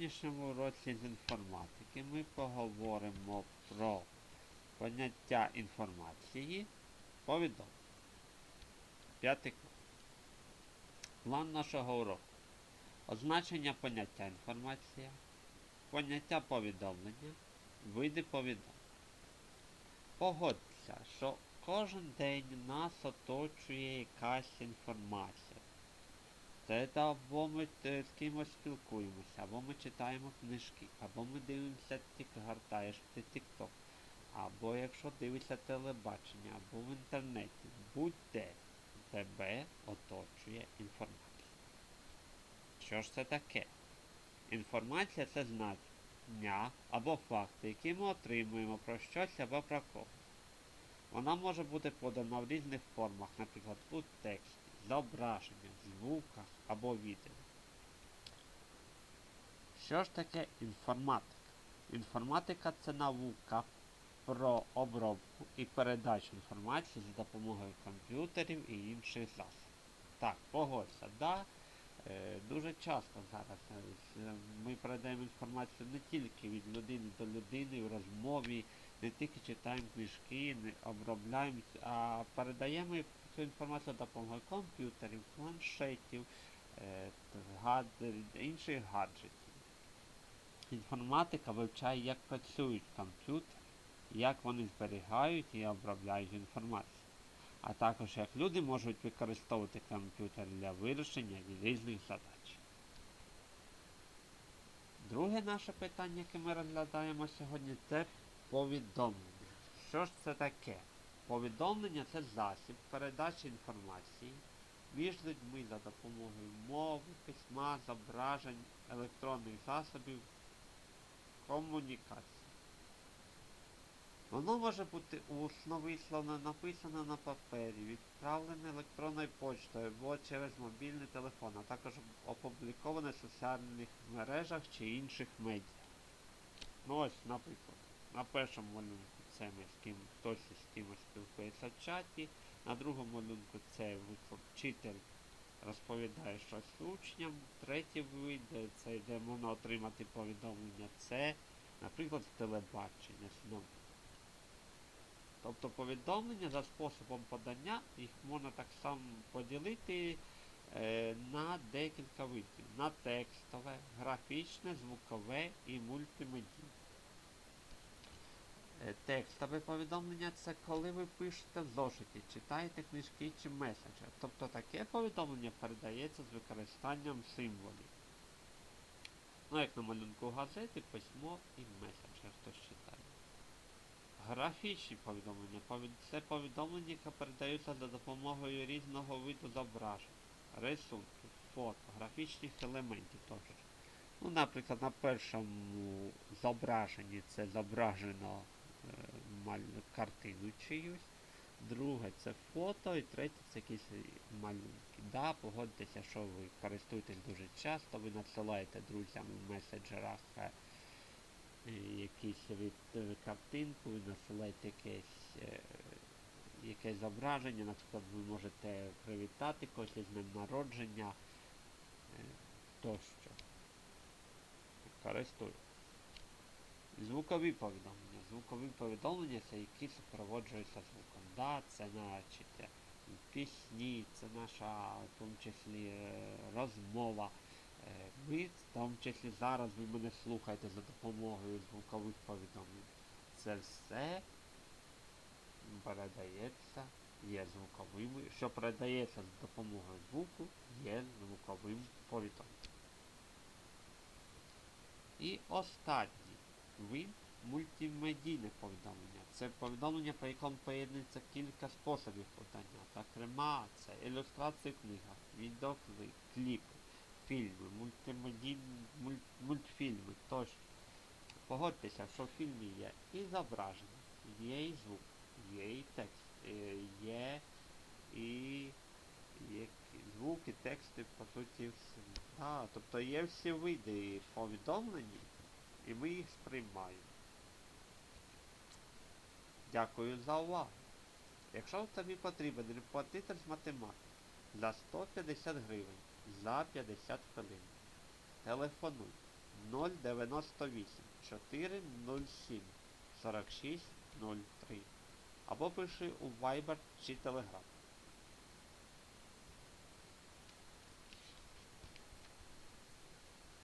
сьогоднішньому уроці з інформатики ми поговоримо про поняття інформації повідомлення. П'ятий клас. План нашого уроку. Означення поняття інформація, поняття повідомлення, види повідомлень. Погодься, що кожен день нас оточує якась інформація. Це або ми е, з кимось спілкуємося, або ми читаємо книжки, або ми дивимося тік, гортаєш ти тік-ток, або якщо дивишся телебачення, або в інтернеті, будь-де тебе оточує інформація. Що ж це таке? Інформація це знання або факти, які ми отримуємо про щось або про когось. Вона може бути подана в різних формах, наприклад, у тексті, зображеннях, звуках або відео. Що ж таке інформатика? Інформатика це наука про обробку і передачу інформації за допомогою комп'ютерів і інших засобів. Так, погодься, да. Е, дуже часто зараз е, ми передаємо інформацію не тільки від людини до людини в розмові, не тільки читаємо книжки, не обробляємо, а передаємо цю інформацію допомогою комп'ютерів, планшетів, е, гад... інших гаджетів. Інформатика вивчає, як працюють комп'ютери, як вони зберігають і обробляють інформацію, а також як люди можуть використовувати комп'ютер для вирішення різних задач. Друге наше питання, яке ми розглядаємо сьогодні, це повідомлення. Що ж це таке? Повідомлення це засіб передачі інформації між людьми за допомогою мови, письма, зображень, електронних засобів комунікації. Воно може бути усно висловлено, написано на папері, відправлене електронною поштою або через мобільний телефон, а також опубліковане в соціальних мережах чи інших медіа. Ну ось, наприклад, на першому малюнку це ми з ким хтось з кимось спілкується в чаті, на другому малюнку це вчитель розповідає щось учням, третій вид, де це де можна отримати повідомлення, це, наприклад, телебачення знову. Тобто повідомлення за способом подання їх можна так само поділити е, на декілька видів. На текстове, графічне, звукове і мультимедійне. Е, Текстове повідомлення це коли ви пишете в зошиті, читаєте книжки чи меседжер. Тобто таке повідомлення передається з використанням символів. Ну, як на малюнку газети, письмо і меседжер, хтось читає. Графічні повідомлення. Це повідомлення, які передаються за допомогою різного виду зображень, рисунків, фото, графічних елементів теж. Ну, наприклад, на першому зображенні це зображено е, маль- картину чиюсь, друге це фото, і третє це якісь малюнки. Да, погодьтеся, що ви користуєтесь дуже часто, ви надсилаєте друзям в меседжерах е, якісь від е, картинку, ви насилаєте якесь, е, якесь зображення, наприклад, ви можете привітати когось з днем народження тощо. Користуйтесь. Звукові повідомлення. Звукові повідомлення це які супроводжуються звуком. Да, це е, пісні, це наша в тому числі е, розмова. Е, Ви, в тому числі зараз ви мене слухаєте за допомогою звукових повідомлень. Це все передається, є звуковими. Що передається за допомогою звуку, є звуковим повідомленням. І останній вид мультимедійне повідомлення. Це повідомлення, по якому поєднується кілька способів подання. Зокрема, це ілюстрації в книгах, відеокліп, кліпи, фільми, мультимедійні муль, мультфільми тощо. Погодьтеся, що в фільмі є і зображення, є і звук, є і текст, е, є і є звуки, тексти, по суті, всі. Да, тобто є всі види повідомлень, і ми їх сприймаємо. Дякую за увагу. Якщо тобі потрібен репетитор з математики за 150 гривень за 50 хвилин, телефонуй 098 407 46 03. Або пиши у Viber чи Telegram.